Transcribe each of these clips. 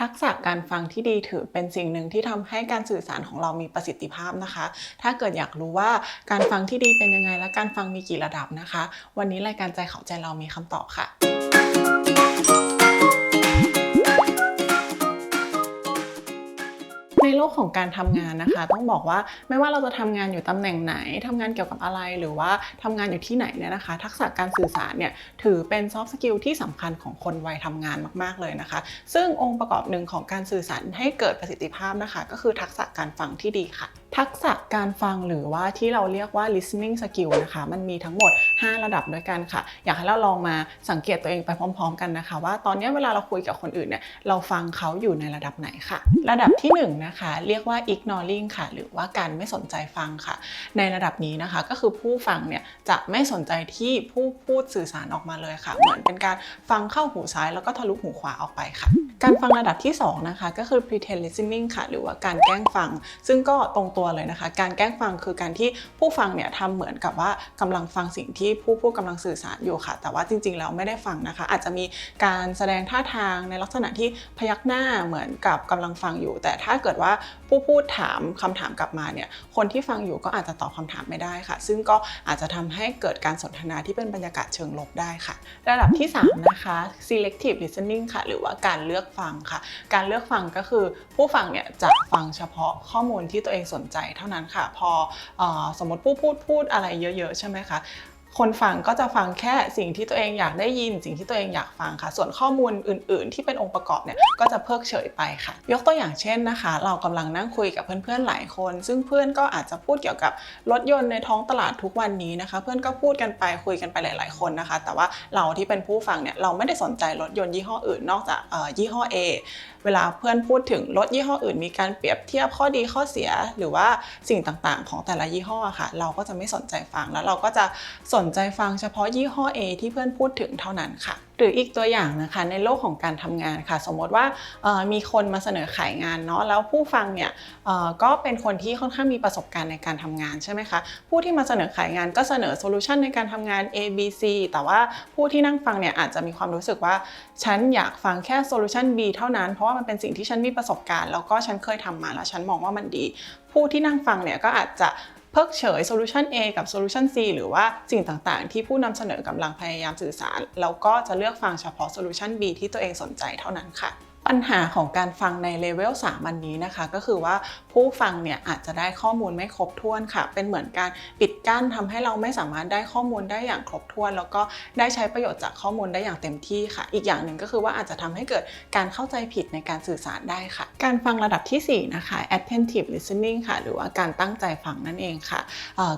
ทักษะการฟังที่ดีถือเป็นสิ่งหนึ่งที่ทำให้การสื่อสารของเรามีประสิทธิภาพนะคะ ถ้าเกิดอยากรู้ว่าการฟังที่ดีเป็นยังไง และการฟังมีกี่ระดับนะคะ วันนี้รายการใจเขาใจเรามีคำตอบค่ะ กของการทำงานนะคะ ต้องบอกว่าไม่ว่าเราจะทำงานอยู่ตำแหน่งไหนทำงานเกี่ยวกับอะไรหรือว่าทำงานอยู่ที่ไหนเนี่ยนะคะ ทักษะการสื่อสารเนี่ยถือเป็นซอฟต์สกิลที่สำคัญของคนวัยทำงานมาก ๆ เลยนะคะ ซึ่งองค์ประกอบหนึ่งของการสื่อสารให้เกิดประสิทธิภาพนะคะ ก็คือทักษะการฟังที่ดีค่ะ ทักษะการฟังหรือว่าที่เราเรียกว่า listening skill นะคะ มันมีทั้งหมด 5 ระดับด้วยกันค่ะ อยากให้เราลองมาสังเกตตัวเองไปพร้อม ๆ กันนะคะ ว่าตอนนี้เวลาเราคุยกับคนอื่นเนี่ยเราฟังเขาอยู่ในระดับไหนค่ะ ระดับที่1นะคะ เรียกว่า ignoring ค่ะ หรือว่าการไม่สนใจฟังค่ะ ในระดับนี้นะคะก็คือผู้ฟังเนี่ยจะไม่สนใจที่ผู้พูดสื่อสารออกมาเลยค่ะ เหมือนเป็นการฟังเข้าหูซ้ายแล้วก็ทะลุหูขวาออกไปค่ะ การฟังระดับที่สองนะคะก็คือ pretend listening ค่ะ หรือว่าการแกล้งฟัง ซึ่งก็ตรงตัวเลยนะคะ การแกล้งฟังคือการที่ผู้ฟังเนี่ยทำเหมือนกับว่ากำลังฟังสิ่งที่ผู้พูดกำลังสื่อสารอยู่ค่ะ แต่ว่าจริงๆแล้วไม่ได้ฟังนะคะ อาจจะมีการแสดงท่าทางในลักษณะที่พยักหน้าเหมือนกับกำลังฟังอยู่ แต่ถ้าเกิดว่าผู้พูดถามคำถามกลับมาเนี่ยคนที่ฟังอยู่ก็อาจจะตอบคำถามไม่ได้ค่ะ ซึ่งก็อาจจะทำให้เกิดการสนทนาที่เป็นบรรยากาศเชิงลบได้ค่ะ ระดับที่ 3 นะคะ selective listening ค่ะ หรือว่าการเลือกฟังค่ะ การเลือกฟังก็คือผู้ฟังเนี่ยจะฟังเฉพาะข้อมูลที่ตัวเองสนใจเท่านั้นค่ะ พออสมมติผู้พูดพูดอะไรเยอะ ๆ ใช่ไหมคะ คนฟังก็จะฟังแค่สิ่งที่ตัวเองอยากได้ยิน สิ่งที่ตัวเองอยากฟังค่ะ ส่วนข้อมูลอื่น ๆ ที่เป็นองค์ประกอบเนี่ยก็จะเพิกเฉยไปค่ะ ยกตัวอย่างเช่นนะคะ เรากำลังนั่งคุยกับเพื่อน ๆ หลายคน ซึ่งเพื่อนก็อาจจะพูดเกี่ยวกับรถยนต์ในท้องตลาดทุกวันนี้นะคะ เพื่อนก็พูดกันไปคุยกันไปหลาย ๆ คนนะคะ แต่ว่าเราที่เป็นผู้ฟังเนี่ยเราไม่ได้สนใจรถยนต์ยี่ห้ออื่นนอกจากยี่ห้อ A เวลาเพื่อนพูดถึงรถยี่ห้ออื่น มีการเปรียบเทียบข้อดีข้อเสีย หรือว่าสิ่งต่าง ๆ ของแต่ละยี่ห้อค่ะ เราก็จะไม่สนใจฟังแล้วเราก็จะสนนใจฟังเฉพาะยี่ห้อ A ที่เพื่อนพูดถึงเท่านั้นค่ะ หรืออีกตัวอย่างนะคะในโลกของการทำงานค่ะ สมมติว่ามีคนมาเสนอขายงานเนาะแล้วผู้ฟังเนี่ยก็เป็นคนที่ค่อนข้างมีประสบการณ์ในการทำงานใช่ไหมคะผู้ที่มาเสนอขายงานก็เสนอโซลูชันในการทำงาน A B C แต่ว่าผู้ที่นั่งฟังเนี่ยอาจจะมีความรู้สึกว่า ฉันอยากฟังแค่โซลูชัน B เท่านั้นเพราะว่ามันเป็นสิ่งที่ฉันมีประสบการณ์ แล้วก็ฉันเคยทำมาแล้วฉันมองว่ามันดี ผู้ที่นั่งฟังเนี่ยก็อาจจะ เพิกเฉยโซลูชัน A กับโซลูชัน C หรือว่าสิ่งต่างๆ ที่ผู้นำเสนอกำลังพยายามสื่อสาร แล้วก็จะเลือกฟังเฉพาะโซลูชัน B ที่ตัวเองสนใจเท่านั้นค่ะ ปัญหาของการฟังในเลเวล3อันนี้นะคะ ก็คือว่าผู้ฟังเนี่ยอาจจะได้ข้อมูลไม่ครบถ้วนค่ะ เป็นเหมือนการปิดกั้นทำให้เราไม่สามารถได้ข้อมูลได้อย่างครบถ้วน แล้วก็ได้ใช้ประโยชน์จากข้อมูลได้อย่างเต็มที่ค่ะ อีกอย่างหนึ่งก็คือว่าอาจจะทำให้เกิดการเข้าใจผิดในการสื่อสารได้ค่ะ การฟังระดับทีสี่ 4 นะคะ attentive listening ค่ะ หรือว่าการตั้งใจฟังนั่นเองค่ะ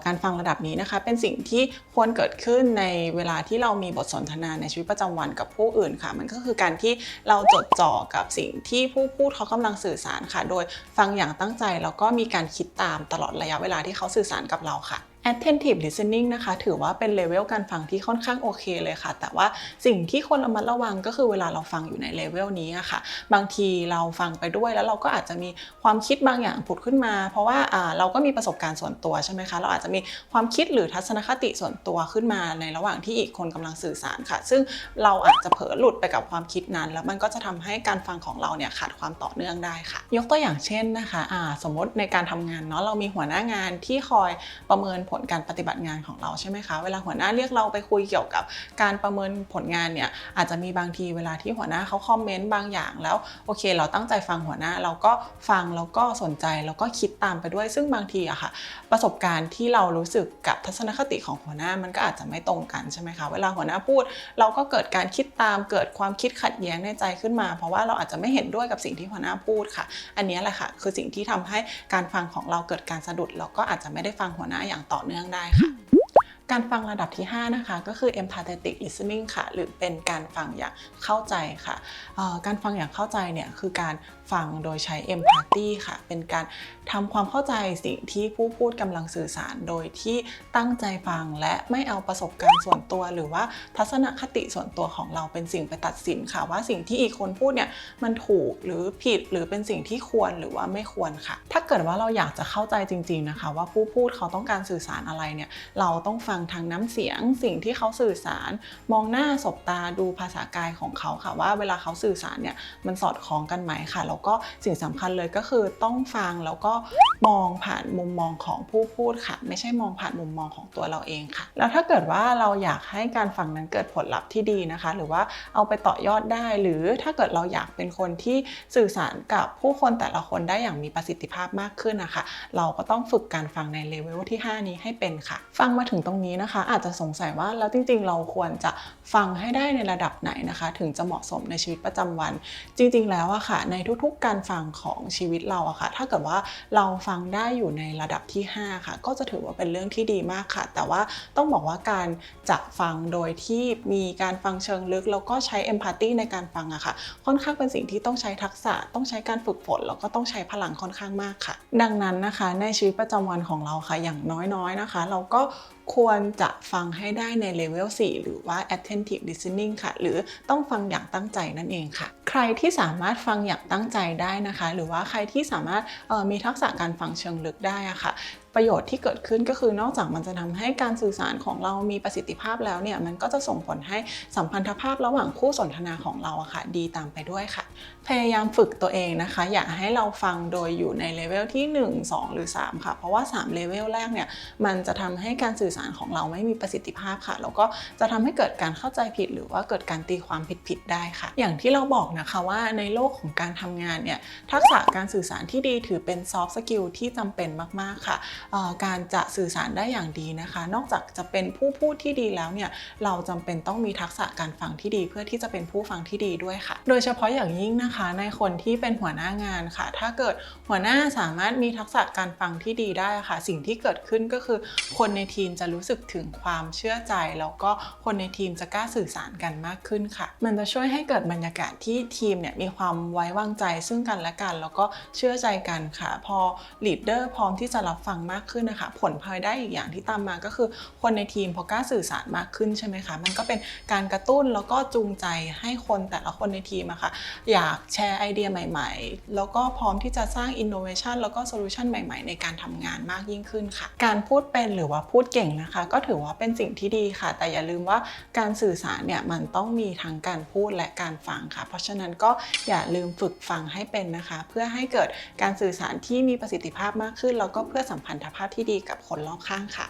การฟังระดับนี้นะคะ เป็นสิ่งที่ควรเกิดขึ้นในเวลาที่เรามีบทสนทนาในชีวิตประจำวันกับผู้อื่นค่ะ มันก็คือการที่เราจดจ่อกับสิ่งที่ผู้พูดเขากำลังสื่อสารค่ะ โดยฟังอย่างตั้งใจแล้วก็มีการคิดตามตลอดระยะเวลาที่เขาสื่อสารกับเราค่ะ attentive listening นะคะ ถือว่าเป็นเลเวลการฟังที่ค่อนข้างโอเคเลยค่ะ แต่ว่าสิ่งที่ควรระมัดระวังก็คือเวลาเราฟังอยู่ในเลเวลนี้อะค่ะ บางทีเราฟังไปด้วยแล้วเราก็อาจจะมีความคิดบางอย่างผุดขึ้นมา เพราะว่าอ่าเราก็มีประสบการณ์ส่วนตัวใช่ไหมคะ เราอาจจะมีความคิดหรือทัศนคติส่วนตัวขึ้นมาในระหว่างที่อีกคนกำลังสื่อสารค่ะ ซึ่งเราอาจจะเผลอหลุดไปกับความคิดนั้น แล้วมันก็จะทำให้การฟังของเราเนี่ยขาดความต่อเนื่องได้ค่ะ ยกตัวอย่างเช่นนะคะสมมติในการทำงานเนาะเรามีหัวหน้างานที่คอยประเมินผผลการปฏิบัติงานของเราใช่ไหมคะเวลาหัวหน้าเรียกเราไปคุยเกี่ยวกับการประเมินผลงานเนี่ยอาจจะมีบางทีเวลาที่หัวหน้าเขาคอมเมนต์บางอย่างแล้วโอเค เราตั้งใจฟังหัวหน้าเราก็ฟังแล้วก็สนใจแล้วก็คิดตามไปด้วย ซึ่งบางทีอะค่ะ ประสบการณ์ที่เรารู้สึกกับทัศนคติของหัวหน้ามันก็อาจจะไม่ตรงกันใช่ไหมคะเวลาหัวหน้าพูด เราก็เกิดการคิดตามเกิดความคิดขัดแย้งในใจขึ้นมา เพราะว่าเราอาจจะไม่เห็นด้วยกับสิ่งที่หัวหน้าพูดค่ะ อันนี้แหละค่ะ คือสิ่งที่ทำให้การฟังของเราเกิดการสะดุดแล้วก็อาจจะไม่ได้ฟังหัวหน้าอย่างต่อเนื่องได้ค่ะ การฟังระดับที่ 5 นะคะ ก็คือ empathetic listening ค่ะ หรือเป็นการฟังอย่างเข้าใจค่ะ การฟังอย่างเข้าใจเนี่ยคือการฟังโดยใช้ empathy ค่ะ เป็นการทำความเข้าใจสิ่งที่ผู้พูดกำลังสื่อสาร โดยที่ตั้งใจฟังและไม่เอาประสบการณ์ส่วนตัว หรือว่าทัศนคติส่วนตัวของเราเป็นสิ่งไปตัดสินค่ะ ว่าสิ่งที่อีกคนพูดเนี่ยมันถูกหรือผิดหรือเป็นสิ่งที่ควรหรือว่าไม่ควรค่ะ ถ้าเกิดว่าเราอยากจะเข้าใจจริง ๆนะคะ ว่าผู้พูดเขาต้องการสื่อสารอะไรเนี่ยเราต้องฟังฟังทางน้ำเสียง สิ่งที่เขาสื่อสาร มองหน้าสบตาดูภาษากายของเขาค่ะว่าเวลาเขาสื่อสารเนี่ยมันสอดคล้องกันไหมค่ะแล้วก็สิ่งสำคัญเลยก็คือต้องฟังแล้วก็มองผ่านมุมมองของผู้พูดค่ะ ไม่ใช่มองผ่านมุมมองของตัวเราเองค่ะ แล้วถ้าเกิดว่าเราอยากให้การฟังนั้นเกิดผลลัพธ์ที่ดีนะคะ หรือว่าเอาไปต่อยอดได้ หรือถ้าเกิดเราอยากเป็นคนที่สื่อสารกับผู้คนแต่ละคนได้อย่างมีประสิทธิภาพมากขึ้นนะคะ เราก็ต้องฝึกการฟังในเลเวลที่ 5 นี้ให้เป็นค่ะ ฟังมาถึงตรงนี้นะคะ อาจจะสงสัยว่าแล้วจริงๆ เราควรจะฟังให้ได้ในระดับไหนนะคะ ถึงจะเหมาะสมในชีวิตประจำวัน จริง ๆ แล้วอะค่ะ ในทุกๆ การฟังของชีวิตเราอะค่ะ ถ้าเกิดว่าเราฟังได้อยู่ในระดับที่ 5 ค่ะ ก็จะถือว่าเป็นเรื่องที่ดีมากค่ะ แต่ว่าต้องบอกว่าการจะฟังโดยที่มีการฟังเชิงลึก แล้วก็ใช้เอมพัตตีในการฟังอะค่ะ ค่อนข้างเป็นสิ่งที่ต้องใช้ทักษะ ต้องใช้การฝึกฝน แล้วก็ต้องใช้พลังค่อนข้างมากค่ะ ดังนั้นนะคะ ในชีวิตประจำวันของเราค่ะ อย่างน้อยๆนะคะ เราก็ควรจะฟังให้ได้ในเลเวล4หรือว่า attentive listening ค่ะ หรือต้องฟังอย่างตั้งใจนั่นเองค่ะ ใครที่สามารถฟังอย่างตั้งใจได้นะคะ หรือว่าใครที่สามารถออมีทักษะการฟังเชิงลึกได้อะค่ะประโยชน์ที่เกิดขึ้นก็คือนอกจากมันจะทำให้การสื่อสารของเรามีประสิทธิภาพแล้วเนี่ยมันก็จะส่งผลให้สัมพันธภาพระหว่างคู่สนทนาของเราอะค่ะดีตามไปด้วยค่ะ พยายามฝึกตัวเองนะคะ อย่าให้เราฟังโดยอยู่ในเลเวลที่ 1 2 หรือ 3 ค่ะ เพราะว่า3เลเวลแรกเนี่ยมันจะทำให้การสื่อสารของเราไม่มีประสิทธิภาพค่ะแล้วก็จะทำให้เกิดการเข้าใจผิด หรือว่าเกิดการตีความผิดๆได้ค่ะ อย่างที่เราบอกนะคะว่าในโลกของการทำงานเนี่ยทักษะการสื่อสารที่ดีถือเป็นซอฟต์สกิลที่จำเป็นมากๆค่ะการจะสื่อสารได้อย่างดีนะคะ นอกจากจะเป็นผู้พูดที่ดีแล้วเนี่ยเราจำเป็นต้องมีทักษะการฟังที่ดีเพื่อที่จะเป็นผู้ฟังที่ดีด้วยค่ะ โดยเฉพาะอย่างยิ่งนะคะในคนที่เป็นหัวหน้างานค่ะ ถ้าเกิดหัวหน้าสามารถมีทักษะการฟังที่ดีได้ค่ะ สิ่งที่เกิดขึ้นก็คือ คนในทีมจะรู้สึกถึงความเชื่อใจ แล้วก็คนในทีมจะกล้าสื่อสารกันมากขึ้นค่ะ มันจะช่วยให้เกิดบรรยากาศที่ทีมเนี่ยมีความไว้วางใจซึ่งกันและกัน แล้วก็เชื่อใจกันค่ะ พอลีดเดอร์พร้อมที่จะรับฟังมากขึ้นนะคะ ผลพลอยได้อีกอย่างที่ตามมาก็คือ คนในทีมพอกล้าสื่อสารมากขึ้นใช่ไหมคะ มันก็เป็นการกระตุ้นแล้วก็จูงใจให้คนแต่ละคนในทีมอะค่ะอยากแชร์ไอเดียใหม่ๆ แล้วก็พร้อมที่จะสร้างอินโนเวชันแล้วก็โซลูชันใหม่ๆ ในการทำงานมากยิ่งขึ้นค่ะ การพูดเป็นหรือว่าพูดเก่งนะคะ ก็ถือว่าเป็นสิ่งที่ดีค่ะ แต่อย่าลืมว่าการสื่อสารเนี่ยมันต้องมีทั้งการพูดและการฟังค่ะ เพราะฉะนั้นก็อย่าลืมฝึกฟังให้เป็นนะคะ เพื่อให้เกิดการสื่อสารที่มีประสิทธิภาพมากขึ้น แล้วก็เพื่อสัมพันนธภาพที่ดีกับคนรอบข้างค่ะ